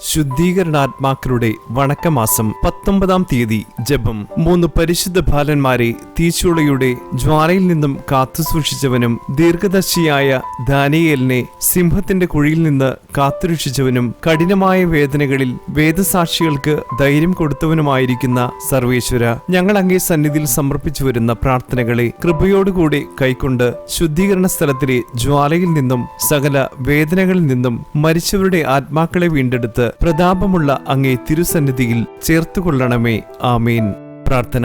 ശുദ്ധീകരണാത്മാക്കളുടെ വണക്കമാസം പത്തൊമ്പതാം തീയതി ജപം. മൂന്ന് പരിശുദ്ധ ബാലന്മാരെ തീച്ചുളയുടെ ജ്വാലയിൽ നിന്നും കാത്തുസൂക്ഷിച്ചവനും ദീർഘദർശിയായ ദാനിയേലിനെ സിംഹത്തിന്റെ കുഴിയിൽ നിന്ന് കാത്തുരക്ഷിച്ചവനും കഠിനമായ വേദനകളിൽ വേദസാക്ഷികൾക്ക് ധൈര്യം കൊടുത്തവനുമായിരിക്കുന്ന സർവേശ്വര ഞങ്ങൾ അങ്ങേ സന്നിധിയിൽ സമർപ്പിച്ചു വരുന്ന പ്രാർത്ഥനകളെ കൃപയോടുകൂടി കൈക്കൊണ്ട് ശുദ്ധീകരണ സ്ഥലത്തിലെ ജ്വാലയിൽ നിന്നും സകല വേദനകളിൽ നിന്നും മരിച്ചവരുടെ ആത്മാക്കളെ വീണ്ടെടുത്ത് പ്രതാപമുള്ള അങ്ങേ തിരുസന്നിധിയിൽ ചേർത്തുകൊള്ളണമേ. ആമീൻ. പ്രാർത്ഥന.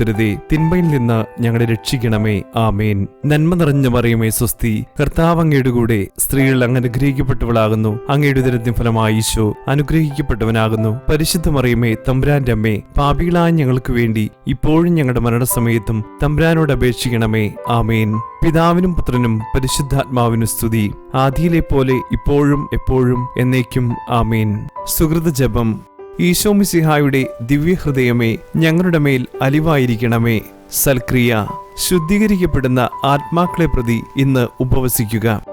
ഉൾപ്പെടുത്തരുതേ തിന്മയിൽ നിന്ന് ഞങ്ങളെ രക്ഷിക്കണമേ. ആമേൻ. നന്മ നിറഞ്ഞ മറിയമേ സ്വസ്തി. കർത്താവ് അങ്ങയുടെ കൂടെ സ്ത്രീകൾ അങ്ങ് അനുഗ്രഹിക്കപ്പെട്ടവളാകുന്നു. അങ്ങയുടെ ഉദരത്തിൻ ഫലമായി ഈശോ അനുഗ്രഹിക്കപ്പെട്ടവനാകുന്നു. പരിശുദ്ധ മറിയമേ തമ്പുരാന്റെ അമ്മേ പാപികളായ ഞങ്ങൾക്ക് വേണ്ടി ഇപ്പോഴും ഞങ്ങളുടെ മരണസമയത്തും തമ്പുരാനോട് അപേക്ഷിക്കണമേ. ആമേൻ. പിതാവിനും പുത്രനും പരിശുദ്ധാത്മാവിനും സ്തുതി. ആദിയിലെ പോലെ ഇപ്പോഴും എപ്പോഴും എന്നേക്കും ആമേൻ. സുഹൃത ജപം ഈശോ മിസിഹായുടെ ദിവ്യഹൃദയമേ ഞങ്ങളുടെ മേൽ അലിവായിരിക്കണമേ. സൽക്രിയ ശുദ്ധീകരിക്കപ്പെടുന്ന ആത്മാക്കളെ പ്രതി ഇന്ന് ഉപവസിക്കുക.